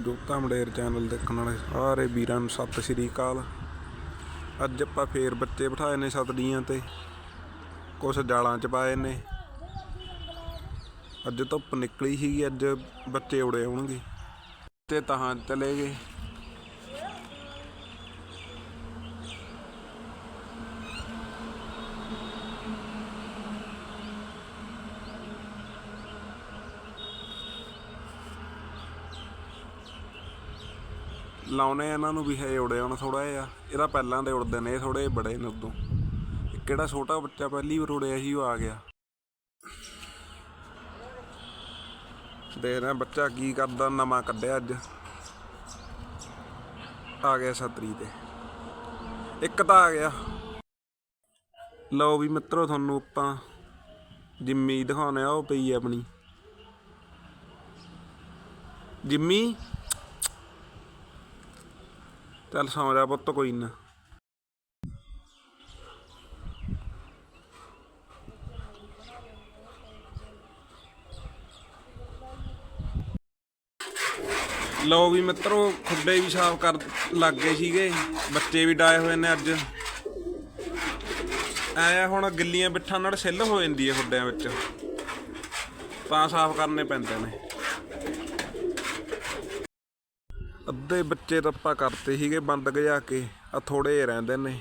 Gupta ਮਡੇਰ channel ਦੇਖਣ ਵਾਲੇ ਸਾਰੇ ਵੀਰਾਂ ਨੂੰ ਸਤਿ ਸ਼੍ਰੀ ਅਕਾਲ। ਅੱਜ ਆਪਾਂ ਫੇਰ ਬੱਚੇ ਬਿਠਾਏ ਨੇ ਸਤੜੀਆਂ ਤੇ। ਕੁਛ ਜਾਲਾਂ ਚ ਪਾਏ ਨੇ। ਅੱਜ ਧੁੱਪ ਨਿਕਲੀ ਸੀਗੀ, ਅੱਜ ਬੱਚੇ ਉੜੇ ਆਉਣਗੇ ਤੇ ਤਹਾਂ ਚਲੇ ਗਏ। ਲਾਉਨੇ ਇਹਨਾਂ ਨੂੰ ਵੀ ਹੈ ਉੜੇ ਹੁਣ ਥੋੜਾ ਜਿਹਾ। ਇਹਦਾ ਪਹਿਲਾਂ ਦੇ ਉੜਦੇ ਨੇ, ਇਹ ਥੋੜੇ ਬੜੇ ਨੇ ਉਦੋਂ। ਕਿਹੜਾ ਛੋਟਾ ਬੱਚਾ, ਪਹਿਲੀ ਵਾਰ ਉੜਿਆ ਸੀ, ਉਹ ਆ ਗਿਆ। ਦੇਖਦੇ ਹਾਂ ਬੱਚਾ ਕੀ ਕਰਦਾ, ਨਵਾਂ ਕੱਢਿਆ ਅੱਜ। ਆ ਗਿਆ ਸਤਰੀ ਤੇ। ਇੱਕ ਤਾਂ ਆ ਗਿਆ। ਲਓ ਵੀ ਮਿੱਤਰੋ, ਤੁਹਾਨੂੰ ਆਪਾਂ ਜਿੰਮੀ ਦਿਖਾਉਣੇ ਆ, ਉਹ ਪਈ ਆਪਣੀ। ਜਿੰਮੀ? ਚੱਲ ਸੌਂ ਜਾ ਪੁੱਤ, ਕੋਈ ਨਾ। ਲੋ ਵੀ ਮਿੱਤਰੋ, ਖੁੱਡੇ ਵੀ ਸਾਫ਼ ਕਰ ਲੱਗ ਗਏ ਸੀਗੇ। ਬੱਚੇ ਵੀ ਡਾਏ ਹੋਏ ਨੇ ਅੱਜ। ਐ ਹੁਣ ਗਿੱਲੀਆਂ ਬਿੱਠਾਂ ਨਾਲ ਸਿੱਲ ਹੋ ਜਾਂਦੀ ਹੈ ਖੁੱਡਿਆਂ ਵਿੱਚ। ਤਾਂ ਸਾਫ਼ ਕਰਨੇ ਪੈਂਦੇ ਨੇ। ਅੱਧੇ ਬੱਚੇ ਤਾਂ ਆਪਾਂ ਕਰਤੇ ਸੀਗੇ, ਬੰਦ ਗਜਾ ਕੇ ਆ ਥੋੜੇ ਜਿਹੇ ਰਹਿੰਦੇ ਨੇ।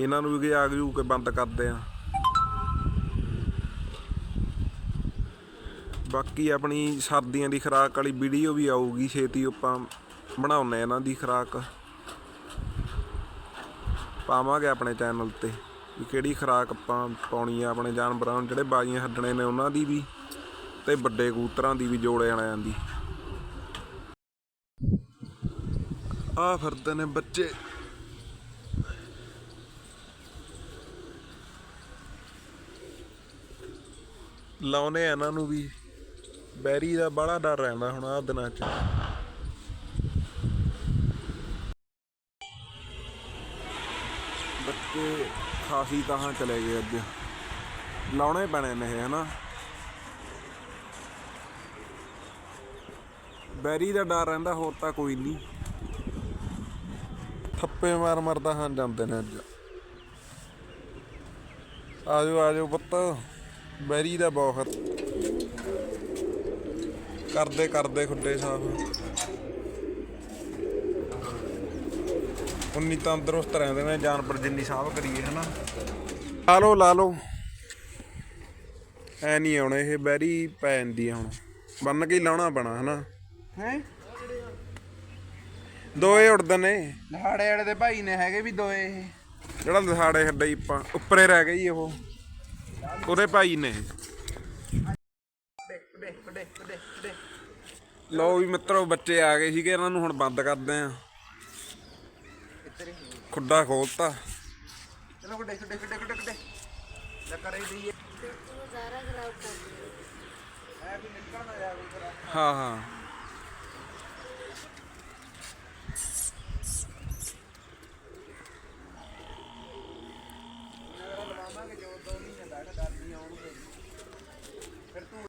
ਇਹਨਾਂ ਨੂੰ ਵੀ ਗਜਾ ਗਜੂ ਕੇ ਬੰਦ ਕਰਦੇ ਆ। ਬਾਕੀ ਆਪਣੀ ਸਰਦੀਆਂ ਦੀ ਖੁਰਾਕ ਵਾਲੀ ਵੀਡੀਓ ਵੀ ਆਊਗੀ, ਛੇਤੀ ਆਪਾਂ ਬਣਾਉਨੇ ਇਹਨਾਂ ਦੀ ਖੁਰਾਕ। ਪਾਵਾਂਗੇ ਆਪਣੇ ਚੈਨਲ ਤੇ, ਵੀ ਕਿਹੜੀ ਖੁਰਾਕ ਆਪਾਂ ਪਾਉਣੀ ਆ, ਆਪਣੇ ਜਾਨਵਰਾਂ ਨੂੰ ਜਿਹੜੇ ਬਾਜੀਆਂ ਛੱਡਣੇ ਨੇ ਉਹਨਾਂ ਦੀ ਵੀ, ਤੇ ਵੱਡੇ ਕਬੂਤਰਾਂ ਦੀ ਵੀ ਜੋੜੇ ਵਾਲਿਆਂ ਦੀ। ਆ ਫਿਰਦੇ ਨੇ ਬੱਚੇ। ਲਾਉਨੇ ਆ ਇਹਨਾਂ ਨੂੰ ਵੀ। ਬੈਰੀ ਦਾ ਬੜਾ ਡਰ ਰਹਿੰਦਾ ਹੁਣ ਆ ਦਿਨਾਂ 'ਚ। ਬੱਚੇ ਖਾਸੀ ਤਾਂ ਚਲੇ ਗਏ ਅੱਜ। ਲਾਉਣੇ ਪੈਣੇ ਨੇ ਇਹ, ਹਨਾ। ਬੈਰੀ ਦਾ ਡਰ ਰਹਿੰਦਾ, ਹੋਰ ਤਾਂ ਕੋਈ ਨਹੀਂ। ਥੱਪੇ ਮਾਰ ਮਾਰ ਤਾਂ ਹਾਂ ਜਾਂਦੇ ਨੇ ਅੱਜ। ਆਜੋ ਆਜੋ ਪੁੱਤ। ਬੈਰੀ ਦਾ ਬਹੁਤ। ਕਰਦੇ ਕਰਦੇ ਖੁੱਡੇ ਸਾਫ਼। ਉਨੀ ਤੰਦਰੁਸਤ ਰਹਿੰਦੇ ਨੇ ਜਾਨਵਰ ਜਿੰਨੀ ਸਾਫ਼ ਕਰੀਏ, ਹਨਾ। ਲਾ ਲਓ ਲਾ ਲਓ। ਐ ਨਹੀਂ ਆਉਣਾ ਇਹ, ਬੈਰੀ ਪੈ ਜਾਂਦੀ ਆ ਹੁਣ। ਬੰਨ ਕੇ ਹੀ ਲਾਉਣਾ ਪੈਣਾ, ਹਨਾ। ਹੈ? ਦੋਏ ਉੜਦੇ ਨੇ। ਲਹਾੜੇ ਵਾਲੇ ਦੇ ਭਾਈ ਨੇ ਹੈਗੇ ਵੀ ਦੋਏ ਇਹ। ਜਿਹੜਾ ਲਸਾੜੇ ਹੱਡਾ ਹੀ ਆਪਾਂ ਉੱਪਰੇ ਰਹਿ ਗਈ ਉਹ। ਉਹਦੇ ਭਾਈ ਨੇ। ਲਓ ਵੀ ਮਿੱਤਰੋ ਬੱਚੇ ਆ ਗਏ ਸੀਗੇ ਇਹਨਾਂ ਨੂੰ ਹੁਣ ਬੰਦ ਕਰਦੇ ਆ। ਖੁੱਡਾ ਖੋਲਤਾ। ਚਲੋ ਲੈ ਕਰੇ ਹਾਂ ਹਾਂ। ਫਿਰ ਤੂੰ